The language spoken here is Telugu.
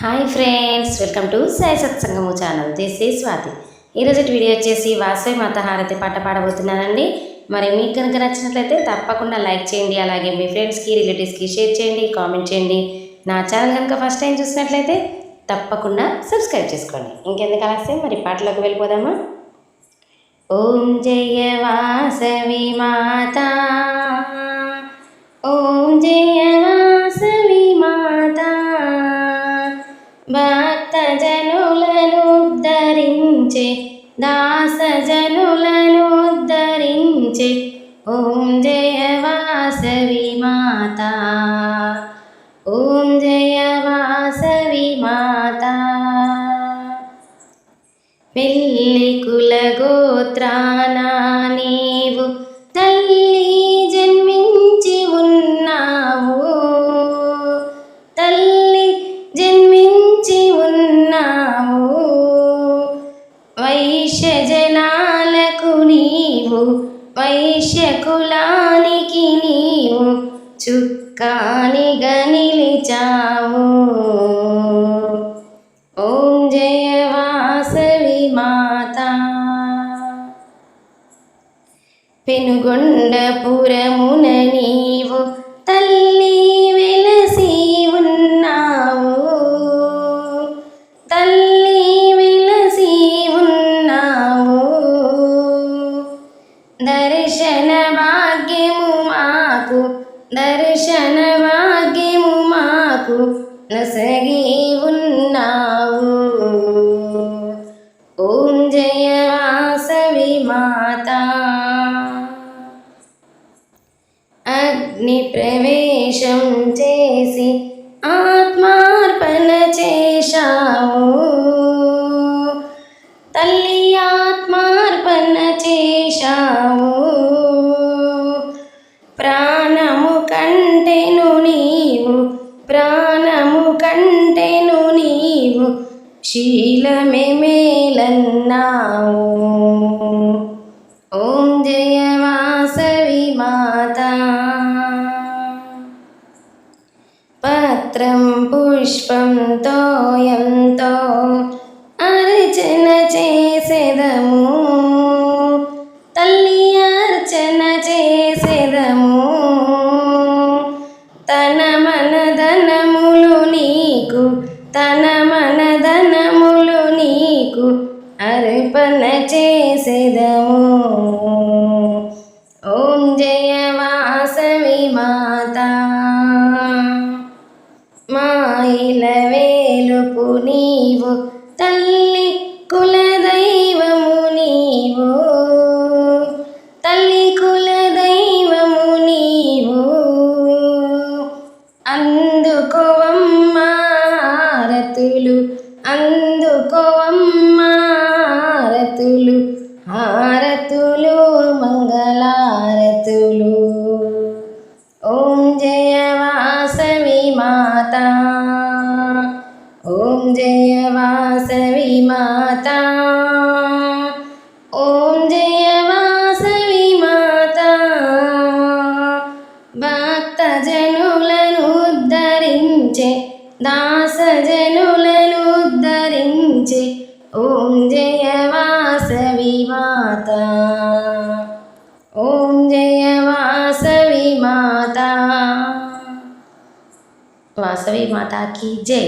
Hi friends welcome to Sai సత్సంగము channel. This is Swathi. ఈరోజు వీడియో వచ్చేసి వాసవి మాత హారతి పాట పాడబోతున్నానండి. మరి మీకు కనుక నచ్చినట్లయితే తప్పకుండా లైక్ చేయండి అలాగే మీ ఫ్రెండ్స్కి రిలేటివ్స్కి షేర్ చేయండి కామెంట్ చేయండి. నా ఛానల్ కనుక ఫస్ట్ టైం చూసినట్లయితే తప్పకుండా సబ్స్క్రైబ్ చేసుకోండి. ఇంకెందుకు ఆలస్యం? మరి పాటలోకి వెళ్ళిపోదామా? ఓం జయ వాసవి మాత. ఓం జయ భక్తజనులను ఉద్ధరించే దాసజనులను ఉద్ధరించే. ఓం జయ వాసవి మాత ఓం జయ వాసవి మాత. పెళ్ళి కుల గోత్రానా నీవు నీవు వైశ్య కులానికి నీవు చుక్కానిగా నిలిచావు. ఓం జయ వాసవి మాత. పెనుగొండపురమున నీవు దర్శనవాగ్యము మాకు నసగి ఉన్నావు. ఓం జయ వాసవి మాత. అగ్ని ప్రవేశం చేసి ఆత్మార్పణ చేశావు. తల్లి ఆత్మార్పణ చేశావు. కంటేను నీవు ప్రాణము కంటేను నీవు శీలమే మేలన్నావు. ఓం జయ వాసవి మాత. పత్రం పుష్పం తోయంతో అర్చన చేసేదము. మనదనములు నీకు తన మనదనములు నీకు అర్పణ చేసేదము. ఓం జయ వాసవి మాత. మాయిల వేలుపు నీవు తల్లి కులదైవము నీవు. జయ వాసవి మాత ఓం జయ వాసవి మాత భక్త జనులను ఉద్ధరించే దాస జనులను ఉద్ధరించే ఓం జయ వాసవి మాత ఓం జయ వాసవి మాత వాసవి మాతాకి జై